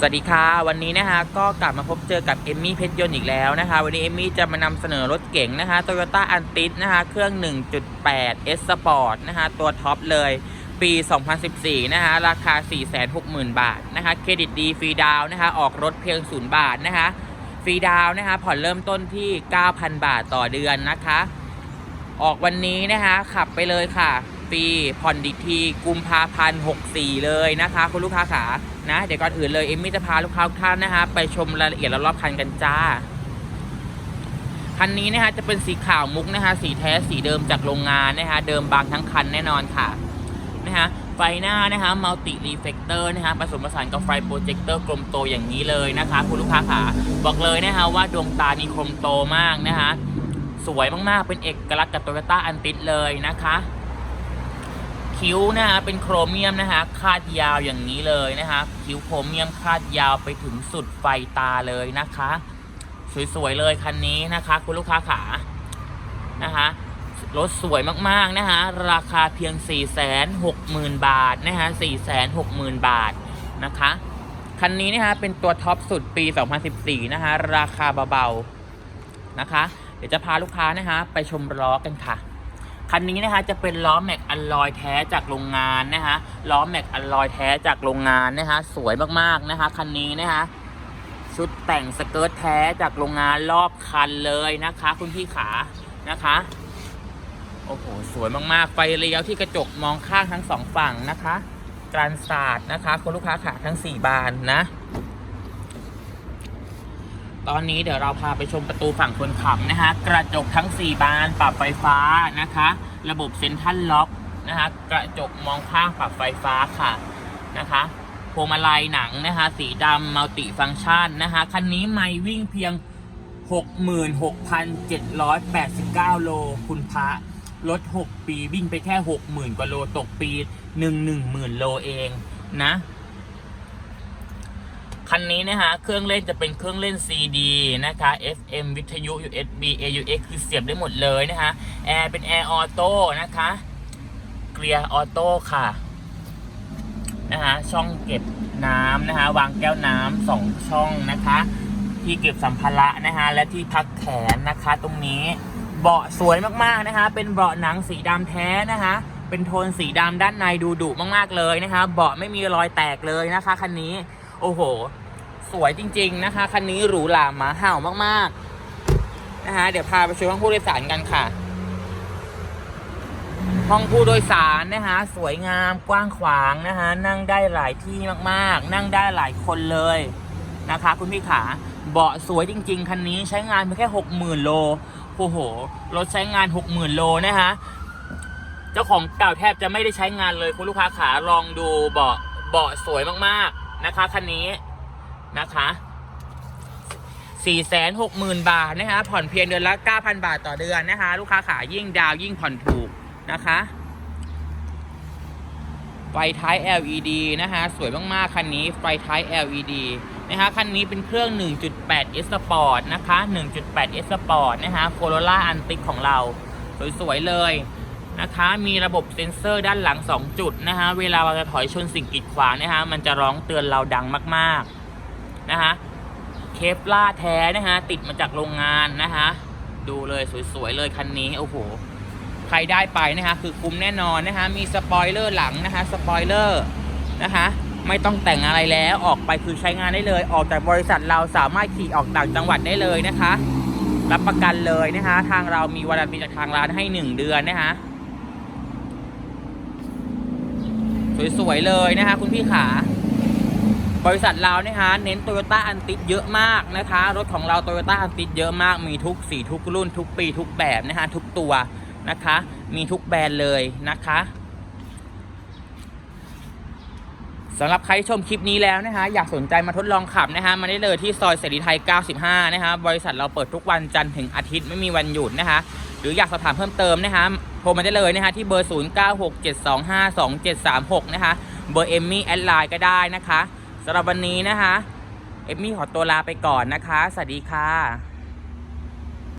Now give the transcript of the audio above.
สวัสดีค่ะวันนี้นะคะก็กลับมาพบเจอกับเอมมี่เพชรยนต์อีกแล้วนะคะ วันนี้เอมมี่จะมานำเสนอรถเก๋งนะคะ Toyota a n t i s นะคะเครื่อง 1.8 S Sport นะคะตัวท็อปเลยปี 2014 นะคะราคา 460,000 บาทนะคะเครดิตดีฟรีดาวนะคะออกรถเพียง 0 บาทนะคะฟรีดาวนะคะผ่อนเริ่มต้นที่ 9,000 บาทต่อเดือนนะคะ ออกวันนี้นะคะขับไปเลยค่ะ ฟรีผ่อนดีทีกุมภาพันธ์64 เลยนะคะ คุณลูกค้าขานะ เดี๋ยวก่อนอื่นเลยเอมมี่จะพาลูกค้าทุกท่านนะคะไปชมรายละเอียดรอบคันกันจ้าคันนี้นะคะจะเป็นสีขาวมุกนะคะสีแท้สีเดิมจากโรงงานนะคะเดิมบางทั้งคันแน่นอนค่ะนะคะไฟหน้านะคะมัลติรีเฟกเตอร์นะคะผสมผสานกับไฟโปรเจคเตอร์กลมโตอย่างนี้เลยนะคะ คุณลูกค้าขาบอกเลยนะคะว่าดวงตานี่คมโตมากนะคะสวยมากๆเป็นเอกลักษณ์กับโตโยต้าอันติดเลยนะคะ คิ้วนะคะเป็นโครเมียมนะคะคาดยาวอย่างนี้เลยนะคะคิ้วโครเมียมคาดยาวไปถึงสุดไฟตาเลยนะคะ สวยๆเลยคันนี้นะคะ คุณลูกค้าขานะคะรถสวยมากๆ นะคะราคาเพียง 460,000 บาท นะคะ460,000 บาท นะคะ คันนี้นะคะเป็นตัวท็อปสุดปี 2014 นะคะราคาเบา ๆ นะคะ เดี๋ยวจะพาลูกค้านะคะไปชมล้อกันค่ะ คันนี้นะคะจะเป็นล้อแม็กอัลลอยแท้จากโรงงานนะคะล้อแม็กอัลลอยแท้จากโรงงานนะคะสวยมากๆนะคะคันนี้นะคะชุดแต่งสเกิร์ตแท้จากโรงงานรอบคันเลยนะคะ คุณพี่ขานะคะโอ้โหสวยมากๆไฟเลี้ยวที่กระจกมองข้างทั้งสองฝั่งนะคะกรันศาสตร์นะคะคุณลูกค้าขาทั้ง 4 บานนะ ตอนนี้เดี๋ยวเราพาไปชมประตูฝั่งคนขับนะคะกระจกทั้ง 4 บานปรับไฟฟ้านะคะ ระบบเซ็นทรัลล็อกนะคะกระจกมองข้างปรับไฟฟ้าค่ะนะคะพวงมาลัยหนังนะคะสีดำมัลติฟังก์ชันนะคะคันนี้ไม่วิ่งเพียง 66,789 โลคุณพระรถ 6 ปีวิ่งไปแค่ 60,000 กว่าโลตกปีหนึ่งหนึ่งหมื่นโลเองนะ คันนี้นะคะเครื่องเล่นจะเป็นเครื่องเล่น CD นะคะ FM วิทยุ USB AUX คือเสียบได้หมดเลยนะคะแอร์เป็นแอร์ออโต้นะคะ เกียร์ออโต้ค่ะนะคะช่องเก็บน้ำนะคะ วางแก้วน้ำสองช่องนะคะ ที่เก็บสัมภาระนะคะ และที่พักแขนนะคะตรงนี้เบาะสวยมากๆนะคะ เป็นเบาะหนังสีดำแท้นะคะเป็นโทนสีดำด้านในดูดุมากๆเลยนะคะ เบาะไม่มีรอยแตกเลยนะคะคันนี้ โอ้โห สวยจริง ๆนะคะ คันนี้หรูหรามาเห่ามากๆนะคะเดี๋ยวพาไปชมห้องผู้โดยสารกันค่ะ ห้องผู้โดยสารนะคะสวยงามกว้างขวางนะคะนั่งได้หลายที่มากๆ นั่งได้หลายคนเลยนะคะ คุณพี่ขาเบาะสวยจริง ๆ คันนี้ใช้งานเพียงแค่หกหมื่นโลโอ้โหรถใช้งานหกหมื่นโลนะคะเจ้าของเก่าแทบจะไม่ได้ใช้งานเลยคุณลูกค้าขาลองดูเบาะเบาะสวยมากๆ นะคะคันนี้นะคะ4 6 0 0 0 0 บาทนะคะ ผ่อนเพียงเดือนละ 9,000 บาทต่อเดือนนะคะ ลูกค้าขายิ่งดาวยิ่งผ่อนถูกนะคะไฟท้าย LED นะคะสวยมากๆ คันนี้ไฟท้าย LED นะคะคันนี้เป็นเครื่อง 1.8 S Sport นะคะ 1.8 S Sport นะคะ Corolla Antic ของเรา สวย ๆ เลย นะคะ มีระบบเซ็นเซอร์ด้านหลัง 2 จุดนะคะเวลาเราจะถอยชนสิ่งกีดขวางนะคะมันจะร้องเตือนเราดังมากๆนะคะเคปล่าแท้นะคะติดมาจากโรงงานนะคะดูเลยสวยๆเลยคันนี้โอ้โหใครได้ไปนะคะคือคุ้มแน่นอนนะคะมีสปอยเลอร์หลังนะคะสปอยเลอร์นะคะไม่ต้องแต่งอะไรแล้วออกไปคือใช้งานได้เลย ออกจากบริษัทเราสามารถขี่ออกต่างจังหวัดได้เลยนะคะ รับประกันเลยนะคะ ทางเรามีวารันตีจากทางร้านให้ 1 เดือนนะคะ สวยๆเลยนะคะ คุณพี่ขา บริษัทเรานะคะเน้นโตโยต้าอันติดเยอะมากนะคะ รถของเราโตโยต้าอันติดเยอะมากมีทุกสีทุกรุ่น ทุกปี ทุกแบบนะคะทุกตัวนะคะ มีทุกแบรนด์เลยนะคะสำหรับใครชมคลิปนี้แล้วนะคะอยากสนใจมาทดลองขับนะคะมาได้เลยที่ซอยเสรีไทย 95 นะคะบริษัทเราเปิดทุกวันจันทร์ถึงอาทิตย์ไม่มีวันหยุดนะคะ รืออยากสอบถามเพิ่มเติมนะคะโทรมาได้เลยนะคะที่เบอร์ 0967252736 นะคะ เบอร์เอมมี่แอดไลน์ก็ได้นะคะสำหรับวันนี้นะคะ เอมมี่ขอตัวลาไปก่อนนะคะ สวัสดีค่ะ